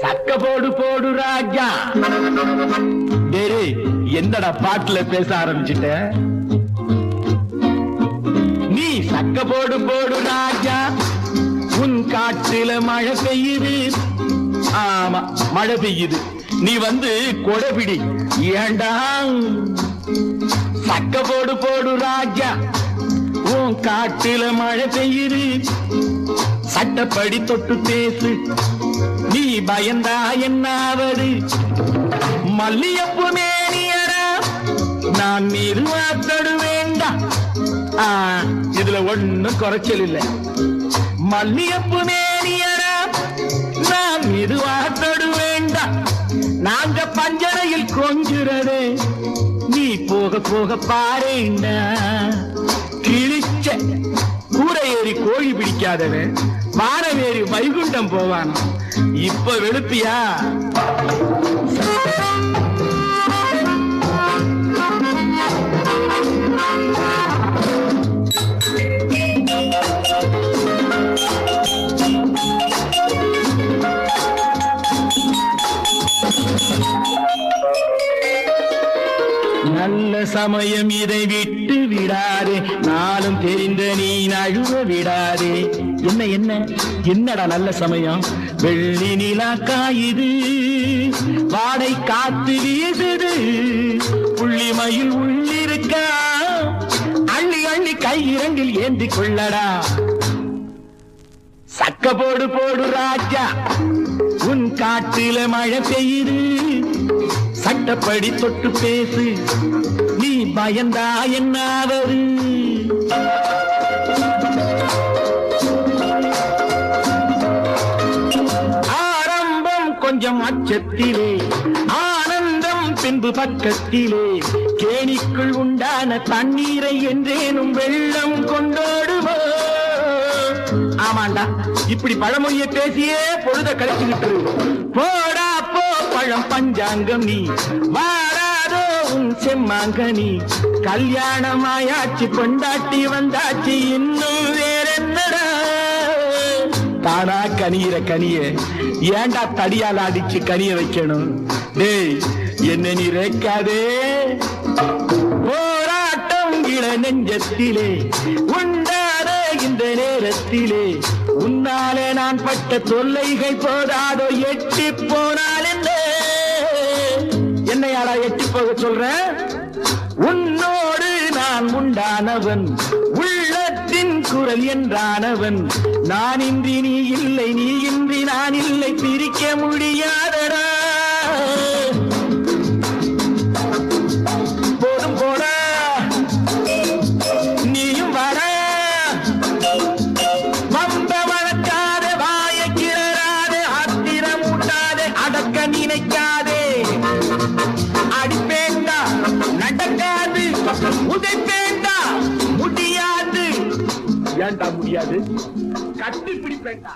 சக்க போடு போடு ராஜா. டேரி என்னடா பாட்டுல பேச ஆரம்பிச்சிட்ட? நீ சக்க போடு போடு ராஜா. உன் காட்டுல மழை பெய்யுது. ஆமா மழை பெய்யுது. நீ வந்து கொடைபிடி ஏண்டா? சக்க போடு போடு ராஜா. உன் காட்டுல மழை பெய்யுது. சட்டப்படி தொட்டு பேசு. நீ பயந்தா என்னாவது? மல்லியப்பு மேனியரா நான் நிர்வாத்தடு வேண்டாம் இதுல ஒண்ணும் குறைச்சல் இல்லை. மல்லியப்பு மேனியரா நான் நிர்வாத்தடு வேண்டாம் நாங்க பஞ்சனையில் கொஞ்சுறது. நீ போக போக பாருண்டா. கிழிச்ச கூரை ஏறி கோழி பிடிக்காதவன். வானம் வைகுண்டம் போவான் இப்ப வெளுப்பியா? சமயம் இதை விட்டு விடாதே. நாளும் தெரிந்த நீ நழுவ விடாதே. என்ன என்ன? என்னடா நல்ல சமயம்? வெள்ளி நிலா காயுது. வாடை காத்து வீசுது. புள்ளிமயில் உள்ளிருக்கா. அள்ளி அள்ளி கை இரண்டில் ஏந்தி கொள்ளடா. சக்க போடு போடு ராஜா. உன் காட்டில மழை பெய்யுது. சட்டப்படி தொட்டு பேசு. பயந்தா என்னாவது? ஆரம்பம் கொஞ்சம் அச்சத்திலே ஆனந்தம் பின்பு பக்கத்திலே. கேணிக்குள் உண்டான தண்ணீரை என்றேனும் வெள்ளம் கொண்டாடுவோ? ஆமாண்டா இப்படி பழமொழிய பேசியே பொழுத கழிச்சுக்கிட்டு போடா போ பழம் பஞ்சாங்கம் நீ. வா உன் செம்மாங்கனி. கல்யாணமாயாச்சு கொண்டாட்டி வந்தாச்சு இன்னும் வேற என்னடா? தானா கனியிற கனிய ஏண்டா தடியால அடிச்சு கனிய வைக்கணும்? டேய் என்ன நீ ரேக்காதே. போராட்டம் இள நெஞ்சத்திலே உண்டாத இந்த நேரத்திலே. உன்னாலே நான் பட்ட தொல்லைகள் போதாதோ எட்டி போனால் என்ன? என்னையாடா எட்டி போக சொல்றேன் உன்னோடு நான் உண்டானவன் உள்ளத்தின் குரல் என்றானவன். நான் இன்றி நீ இல்லை நீ இன்றி நான் இல்லை பிரிக்க முடியாது. ஏன்டா முடியாது? கட்டி பிடிப்பேன்டா